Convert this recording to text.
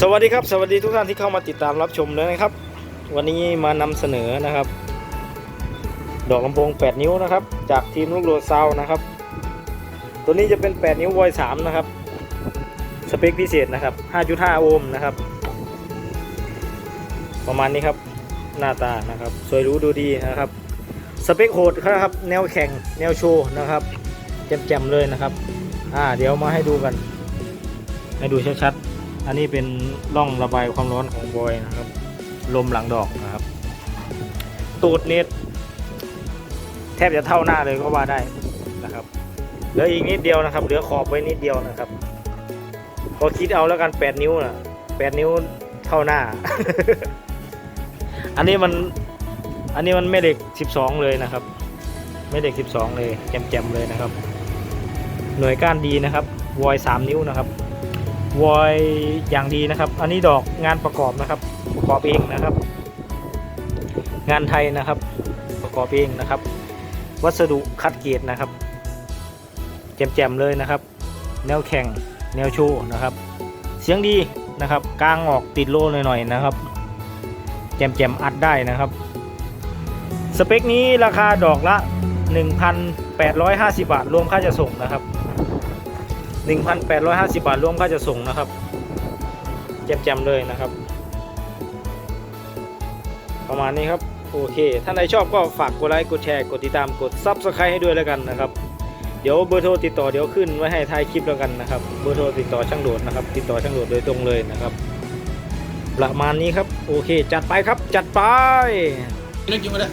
สวัสดีครับสวัสดีทุกท่านที่เข้ามาติดตามรับชมเลยนะครับ วันนี้มานำเสนอนะครับ ดอกลำโพง 8 นิ้วนะครับ จากทีมลูกโรซาวนะครับ ตัวนี้จะเป็น 8 นิ้ววอย3นะครับ สเปคพิเศษนะครับ 5.5 โอห์มนะครับ ประมาณนี้ครับหน้าตานะครับ สวยรู้ดูดีนะครับ สเปคโหดครับ แนวแข่งแนวโชว์นะครับแจ่มๆเลยนะครับ อ่าเดี๋ยวมาให้ดูกัน ให้ดูชัดๆ อันนี้เป็นร่องระบายความร้อนของบอยนะครับ ลมหลังดอกนะครับ ตูดเน็ตแทบจะเท่าหน้าเลยก็ว่าได้นะครับเหลืออีกนิดเดียวนะครับ เหลือขอบไว้นิดเดียวนะครับพอคิดเอาแล้วกัน 8 นิ้วนะ8 นิ้วเท่าหน้า อันนี้มัน อันนี้มันไม่เด็ก 12 เลยนะครับ ไม่เด็ก 12 เลยแจมๆเลยนะครับ หน่วยก้านดีนะครับวอย3นิ้วนะครับ วอยอย่างดีนะครับ อันนี้ดอกงานประกอบนะครับ ประกอบเองนะครับ งานไทยนะครับ ประกอบเองนะครับ วัสดุคัดเกรดนะครับแจ่มๆเลยนะครับ แนวแข่งแนวโชว์นะครับ เสียงดีนะครับกลางออกติดโล่หน่อยๆนะครับ แจ่มๆอัดได้นะครับ สเปคนี้ราคาดอกละ 1,850 บาท รวมค่าจะส่งนะครับ 1,850 บาท รวมค่าจะส่งนะครับแจมๆเลยนะครับ ประมาณนี้ครับ โอเค ถ้าใครชอบก็ฝากกดไลค์ กดแชร์ กดติดตาม กด Subscribe ให้ด้วยแล้วกันนะครับ เดี๋ยวเบอร์โทรติดต่อเดี๋ยวขึ้นไว้ให้ท้ายคลิปแล้วกันนะครับ เบอร์โทรติดต่อช่างโดดนะครับ ติดต่อช่างโดดโดยตรงเลยนะครับ ประมาณนี้ครับ โอเค จัดไปครับ จัดไปนึกยู่มาเลย